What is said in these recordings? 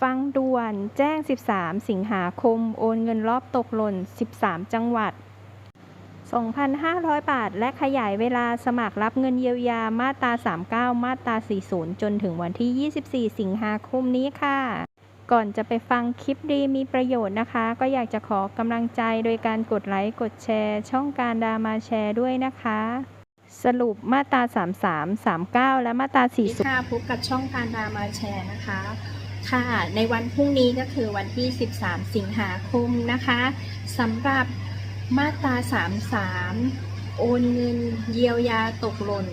ฟังด่วนแจ้ง 13 สิงหาคม โอนเงินรอบตกหล่น 13 จังหวัด 2,500 บาท และขยายเวลาสมัครรับเงินเยียวยามาตรา 39 มาตรา 40 จนถึงวันที่ 24 สิงหาคมนี้ค่ะ ก่อนจะไปฟังคลิปดีมีประโยชน์นะคะ ก็อยากจะขอกำลังใจโดยการกดไลค์ กดแชร์ ช่องการดามาแชร์ด้วยนะคะสรุปมาตรา 33 39 และมาตรา40ค่ะพบกับช่องการดามาแชร์นะคะ ค่ะ ในวันพรุ่งนี้ก็คือวันที่ 13 สิงหาคมนะคะสำหรับมาตรา 33 โอนเงินเยียวยาตกหล่น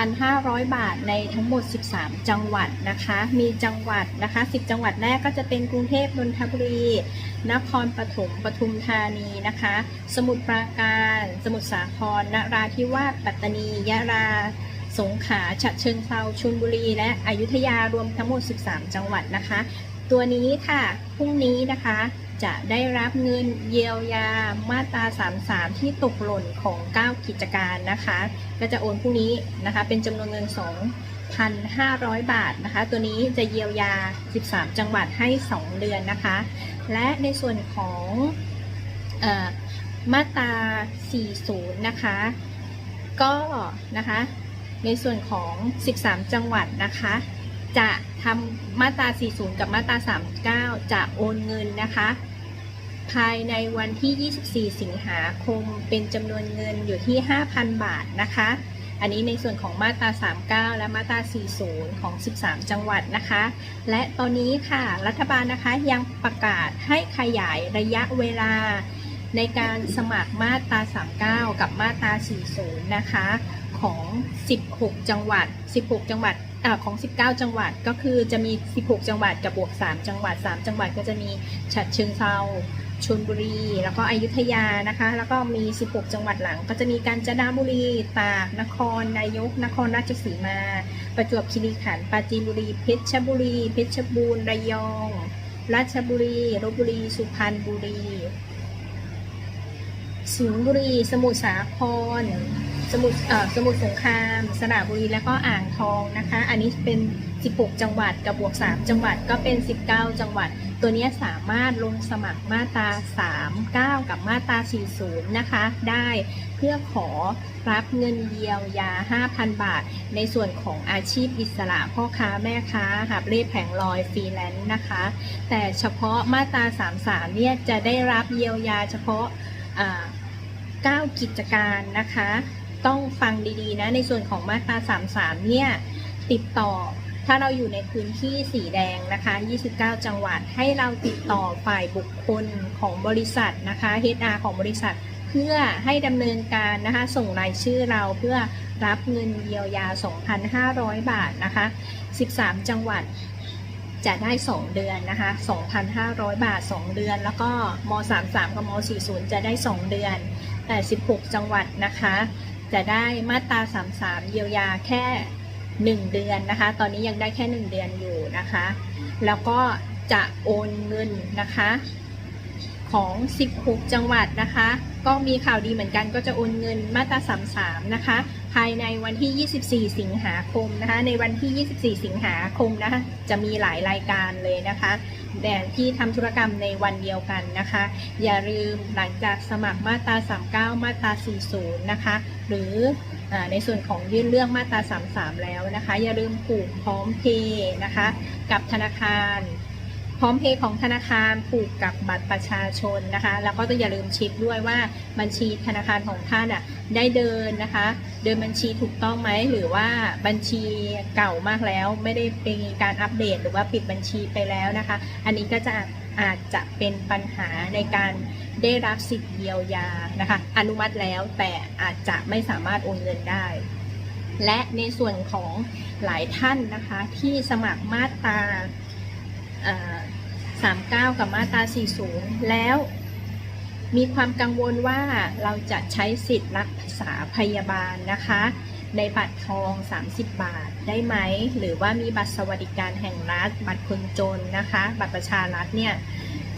2,500 บาทในทั้งหมด 13 จังหวัดนะคะ มีจังหวัดนะคะ 10 จังหวัดแรกก็จะเป็นกรุงเทพนนทบุรี นครปฐมปทุมธานีนะคะ สมุทรปราการ สมุทรสาครนราธิวาสปัตตานียะลา สงขลาฉะเชิงเทราชลบุรี และอยุธยารวมทั้งหมด 13 จังหวัดนะคะ ตัวนี้ค่ะพรุ่งนี้นะคะจะได้รับเงินเยียวยามาตรา 33 ที่ตกหล่นของ 9 กิจการนะคะ ก็จะโอนพรุ่งนี้นะคะ เป็นจำนวนเงิน 2,500 บาทนะคะ ตัวนี้จะเยียวยา 13 จังหวัดให้ 2 เดือนนะคะ และในส่วนของออมาตรา 40 นะคะ ก็นะคะ ในส่วนของ 13 จังหวัดนะคะ จะทำมาตรา 40 กับมาตรา 39 จะโอนเงินนะคะ ภายในวันที่ 24 สิงหาคมเป็นจำนวนเงินอยู่ที่ 5,000 บาทนะคะ อันนี้ในส่วนของมาตรา 39 และมาตรา 40 ของ 13 จังหวัดนะคะ และตอนนี้ค่ะรัฐบาลนะคะยังประกาศให้ขยายระยะเวลา ในการสมัครมาตรา 39 กับมาตรา 40 นะคะ ของ 16 จังหวัด 16 จังหวัดอของ 19 จังหวัดก็คือจะมี 16 จังหวัดกับบวก 3 จังหวัด 3 จังหวัดก็จะมีฉะเชิงเทราชลบุรี แล้วก็อยุธยานะคะ แล้วก็มี 16 จังหวัดหลัง ก็จะมีกาญจนบุรี ตาก นคร นายก นครราชสีมา ประจวบคีรีขันธ์ปราจีนบุรี เพชรบุรี เพชรบูรณ์ ระยอง ราชบุรี ลบบุรี สุพรรณบุรี สิงห์บุรี สมุทรสาคร สมุทรสมุทรสงคราม สระบุรี และก็อ่างทองนะคะ อันนี้เป็น 16 จังหวัดกับบวก 3 จังหวัดก็เป็น 19 จังหวัด ตัวนี้สามารถลงสมัครมาตรา 39 กับมาตรา 40 นะคะ ได้เพื่อขอรับเงินเยียวยา 5,000 บาท ในส่วนของอาชีพอิสระพ่อค้าแม่ค้าหาบเร่แผงลอยฟรีแลนซ์นะคะ แต่เฉพาะมาตรา 33 เนี่ยจะได้รับเยียวยาเฉพาะ 9 กิจการนะคะ ต้องฟังดีๆนะ ในส่วนของมาตรา 33 เนี่ย ติดต่อถ้าเราอยู่ในพื้นที่สีแดงนะคะ 29 จังหวัด ให้เราติดต่อฝ่ายบุคคลของบริษัทนะคะ HR ของบริษัท เพื่อให้ดำเนินการนะคะ ส่งรายชื่อเราเพื่อรับเงินเยียวยา 2,500 บาทนะคะ 13 จังหวัด จะได้ 2 เดือนนะคะ 2,500 บาท 2 เดือน แล้วก็ม 33 กับม 40 จะได้ 2 เดือน แต่ 16 จังหวัดนะคะ จะได้มาตรา 33 เยียวยาแค่ 1 เดือนนะคะ ตอนนี้ยังได้แค่ 1 เดือนอยู่นะคะ แล้วก็จะโอนเงินนะคะของ 16 จังหวัดนะคะ ก็มีข่าวดีเหมือนกันก็จะโอนเงินมาตรา33นะคะ ภายในวันที่ 24 สิงหาคมนะคะ ในวันที่ 24 สิงหาคมนะคะจะมีหลายรายการเลยนะคะแต่ที่ทำธุรกรรมในวันเดียวกันนะคะ อย่าลืมหลังจากสมัครมาตรา 39 มาตรา 40 นะคะ หรืออในส่วนของยื่นเรื่องมาตรา 33 แล้วนะคะ อย่าลืมผูกพร้อมเพย์นะคะ กับธนาคาร พร้อมเพย์ของธนาคารผูกกับบัตรประชาชนนะคะ แล้วก็ต้องอย่าลืมเช็คด้วยว่าบัญชีธนาคารของท่านอะได้เดินนะคะ เดินบัญชีถูกต้องไหมหรือว่าบัญชีเก่ามากแล้ว ไม่ได้เป็นการอัปเดต หรือว่าปิดบัญชีไปแล้วนะคะ อันนี้ก็จะอาจจะเป็นปัญหาในการได้รับสิทธิ์เยียวยานะคะ อนุมัติแล้วแต่อาจจะไม่สามารถโอนเงินได้ และในส่วนของหลายท่านนะคะที่สมัครมาตรา 39 กับมาตรา 40 แล้วมีความกังวลว่าเราจะใช้สิทธิ์รักษาพยาบาลนะคะ ในบัตรทอง 30 บาทได้ไหม หรือว่ามีบัตรสวัสดิการแห่งรัฐ บัตรคนจนนะคะ บัตรประชารัฐเนี่ย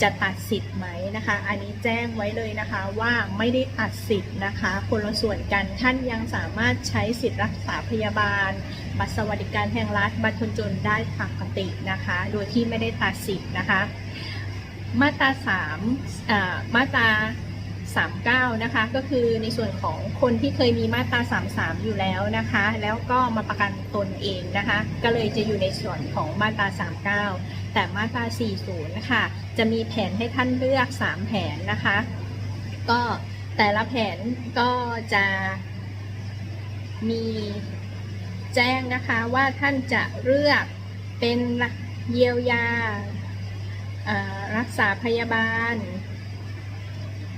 จะตัดสิทธิ์ไหมนะคะ อันนี้แจ้งไว้เลยนะคะว่าไม่ได้ตัดสิทธิ์นะคะ คนละส่วนกันท่านยังสามารถใช้สิทธิ์รักษาพยาบาล บัตรสวัสดิการแห่งรัฐ บัตรคนจนได้ปกตินะคะ โดยที่ไม่ได้ตัดสิทธิ์นะคะ มาตรา3อ่ามาตรา39 นะคะ ก็คือในส่วนของคนที่เคยมีมาตรา 33 อยู่แล้วนะคะ แล้วก็มาประกันตนเองนะคะ ก็เลยจะอยู่ในส่วนของมาตรา 39 แต่มาตรา 40 นะคะ จะมีแผนให้ท่านเลือก 3 แผนนะคะ ก็แต่ละแผนก็จะมีแจ้งนะคะว่าท่านจะเลือกเป็นเยียวยารักษาพยาบาล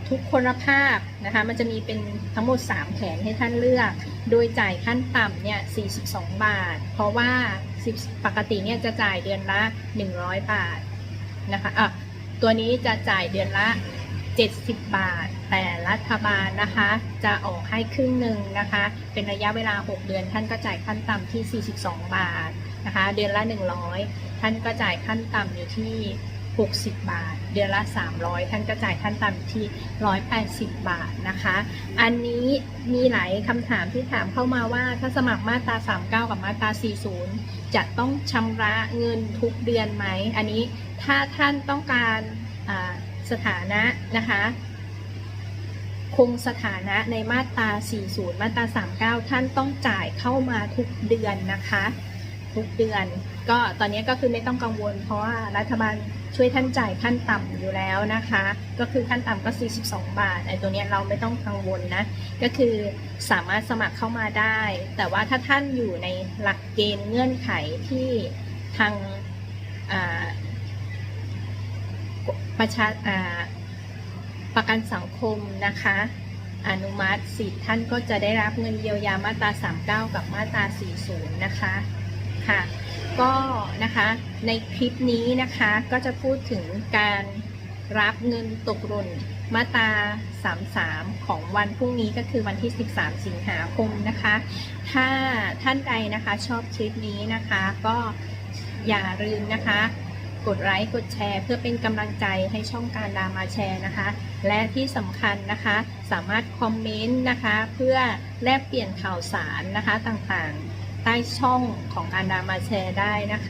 ทุกคนภาพนะคะมันจะมีเป็นทั้งหมด 3 แผนให้ท่านเลือก โดยจ่ายขั้นต่ำเนี่ย42 บาท เพราะว่า10ปกติเนี่ยจะจ่ายเดือนละ 100 บาทนะคะอะ ตัวนี้จะจ่ายเดือนละ 70 บาท แต่รัฐบาลนะคะ จะออกให้ครึ่งหนึ่งนะคะ เป็นระยะเวลา 6 เดือน ท่านก็จ่ายขั้นต่ำที่ 42 บาทนะคะ เดือนละ 100 ท่านก็จ่ายขั้นต่ำอยู่ที่ 60 บาท เดือนละ 300 ท่านก็จ่ายขั้นต่ำที่ 180 บาทนะคะ อันนี้มีหลายคำถามที่ถามเข้ามาว่าถ้าสมัครมาตรา 39 กับมาตรา 40 จะต้องชำระเงินทุกเดือนไหม อันนี้ถ้าท่านต้องการสถานะนะคะคงสถานะในมาตรา 40 มาตรา 39 ท่านต้องจ่ายเข้ามาทุกเดือนนะคะ ทุกเดือน ก็ตอนนี้ก็คือไม่ต้องกังวล เพราะว่ารัฐบาล ช่วยท่านจ่ายขั้นต่ำอยู่แล้วนะคะ ก็คือขั้นต่ำก็ 42 บาทไอ้ตัวเนี้ยเราไม่ต้องกังวลนะ ก็คือสามารถสมัครเข้ามาได้ แต่ว่าถ้าท่านอยู่ในหลักเกณฑ์เงื่อนไขที่ทางอ่าประชาอ่าประกันสังคมนะคะ อนุมัติสิทธิ์ท่านก็จะได้รับเงินเยียวยามาตรา 39 กับมาตรา 40 นะคะค่ะ ก็นะคะในคลิปนี้นะคะก็จะพูดถึงการรับเงินตกหล่นมาตรา33 ของวันพรุ่งนี้ก็คือวันที่ 13 สิงหาคมนะคะ ถ้าท่านใดนะคะชอบคลิปนี้นะคะ ก็อย่าลืมนะคะ กดไลค์กดแชร์ เพื่อเป็นกำลังใจให้ช่องการดามาแชร์นะคะ และที่สำคัญนะคะสามารถคอมเมนต์นะคะ เพื่อแลกเปลี่ยนข่าวสารนะคะต่างๆ ใต้ช่องของการดามาแชร์ได้นะคะ